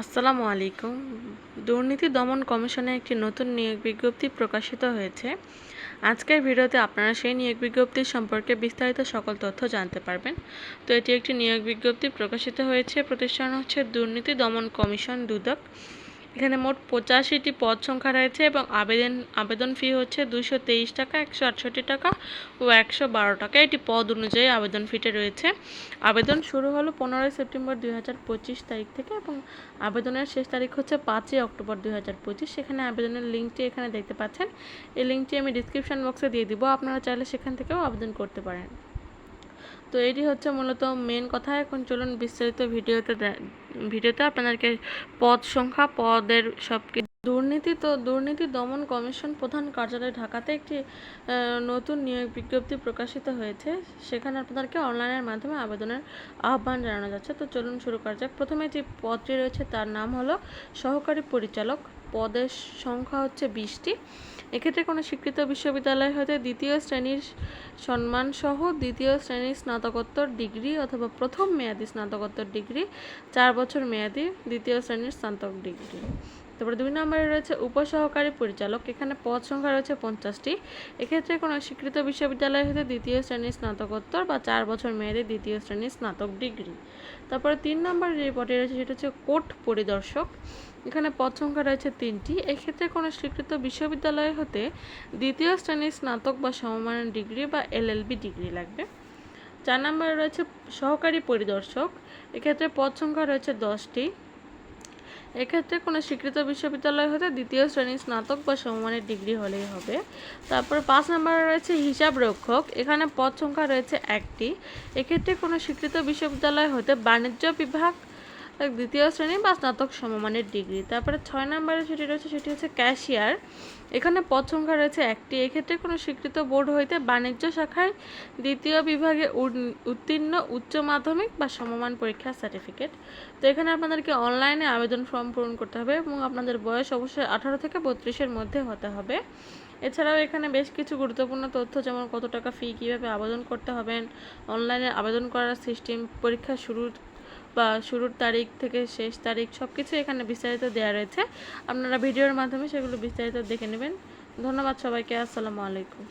আসসালামু আলাইকুম। দুর্নীতি দমন কমিশনে একটি নতুন নিয়োগ বিজ্ঞপ্তি প্রকাশিত হয়েছে। আজকের ভিডিওতে আপনারা সেই নিয়োগ বিজ্ঞপ্তি সম্পর্কে বিস্তারিত সকল তথ্য জানতে পারবেন। তো এটি একটি নিয়োগ বিজ্ঞপ্তি প্রকাশিত হয়েছে। প্রতিষ্ঠান হচ্ছে দুর্নীতি দমন কমিশন দুদক। এখানে মোট পঁচাশিটি পদ সংখ্যা রয়েছে এবং আবেদন আবেদন ফি হচ্ছে দুশো তেইশ টাকা, একশো আটষট্টি টাকা ও একশো বারো টাকা। এটি পদ অনুযায়ী আবেদন ফিটে রয়েছে। আবেদন শুরু হলো পনেরোই সেপ্টেম্বর দুই হাজার পঁচিশ তারিখ থেকে এবং আবেদনের শেষ তারিখ হচ্ছে পাঁচই অক্টোবর দুই হাজার পঁচিশ। সেখানে আবেদনের লিঙ্কটি এখানে দেখতে পাচ্ছেন। এই লিঙ্কটি আমি ডিসক্রিপশন বক্সে দিয়ে দিব। আপনারা চাইলে সেখান থেকেও আবেদন করতে পারেন। তো এটি হচ্ছে মূলত মেন কথা। এখন চলুন বিস্তারিত ভিডিওতে ভিডিওতে আপনাদেরকে পদ সংখ্যা, পদের সব দুর্নীতি তো দুর্নীতি দমন কমিশন প্রধান কার্যালয় ঢাকাতে একটি নতুন নিয়োগ বিজ্ঞপ্তি প্রকাশিত হয়েছে। সেখানে আপনাদেরকে অনলাইনের মাধ্যমে আবেদনের আহ্বান জানানো যাচ্ছে। তো চলুন শুরু করা যাক। প্রথমে যে পদটি রয়েছে তার নাম হলো সহকারী পরিচালক পদের সংখ্যা হচ্ছে বিশটি। এক্ষেত্রে কোনো স্বীকৃত বিশ্ববিদ্যালয় হতে দ্বিতীয় শ্রেণির সম্মানসহ দ্বিতীয় শ্রেণির স্নাতকোত্তর ডিগ্রি অথবা প্রথম মেয়াদি স্নাতকোত্তর ডিগ্রি, চার বছর মেয়াদি দ্বিতীয় শ্রেণির স্নাতক ডিগ্রি। তারপরে দুই নম্বরে রয়েছে উপসহকারী পরিচালক। এখানে পদ সংখ্যা রয়েছে পঞ্চাশটি। এক্ষেত্রে কোনো স্বীকৃত বিশ্ববিদ্যালয় হতে দ্বিতীয় শ্রেণির স্নাতকোত্তর বা চার বছর মেয়াদে দ্বিতীয় শ্রেণির স্নাতক ডিগ্রি। তারপরে তিন নম্বর যে পদে রয়েছে সেটা হচ্ছে কোর্ট পরিদর্শক। এখানে পদ সংখ্যা রয়েছে তিনটি। এক্ষেত্রে কোনো স্বীকৃত বিশ্ববিদ্যালয় হতে দ্বিতীয় শ্রেণির স্নাতক বা সমমানের ডিগ্রি বা এলএলবি ডিগ্রি লাগবে। চার নম্বরে রয়েছে সহকারী পরিদর্শক। এক্ষেত্রে পদ সংখ্যা রয়েছে দশটি। এক্ষেত্রে কোনো স্বীকৃত বিশ্ববিদ্যালয় হতে দ্বিতীয় শ্রেণির স্নাতক বা সমমানের ডিগ্রি হলেই হবে। তারপর পাঁচ নম্বরে রয়েছে হিসাব রক্ষক। এখানে পদ সংখ্যা রয়েছে একটি। এক্ষেত্রে কোনো স্বীকৃত বিশ্ববিদ্যালয় হতে বাণিজ্য বিভাগ দ্বিতীয় শ্রেণি বা স্নাতক সমমানের ডিগ্রি। তারপরে ছয় নম্বরে যেটি রয়েছে, সেটি হচ্ছে ক্যাশিয়ার। এখানে পদ সংখ্যা রয়েছে একটি। এক্ষেত্রে কোনো স্বীকৃত বোর্ড হইতে বাণিজ্য শাখায় দ্বিতীয় বিভাগে উত্তীর্ণ উচ্চ মাধ্যমিক বা সমমান পরীক্ষার সার্টিফিকেট। তো এখানে আপনাদেরকে অনলাইনে আবেদন ফর্ম পূরণ করতে হবে এবং আপনাদের বয়স অবশ্যই আঠারো থেকে বত্রিশের মধ্যে হতে হবে। এছাড়াও এখানে বেশ কিছু গুরুত্বপূর্ণ তথ্য, যেমন কত টাকা ফি কীভাবে আবেদন করতে হবেন, অনলাইনে আবেদন করার সিস্টেম পরীক্ষা শুরুর বা শুরুর তারিখ থেকে শেষ তারিখ সব কিছু এখানে বিস্তারিত দেওয়া রয়েছে। আপনারা ভিডিওর মাধ্যমে সেগুলো বিস্তারিত দেখে নেবেন। ধন্যবাদ সবাইকে। আসসালামু আলাইকুম।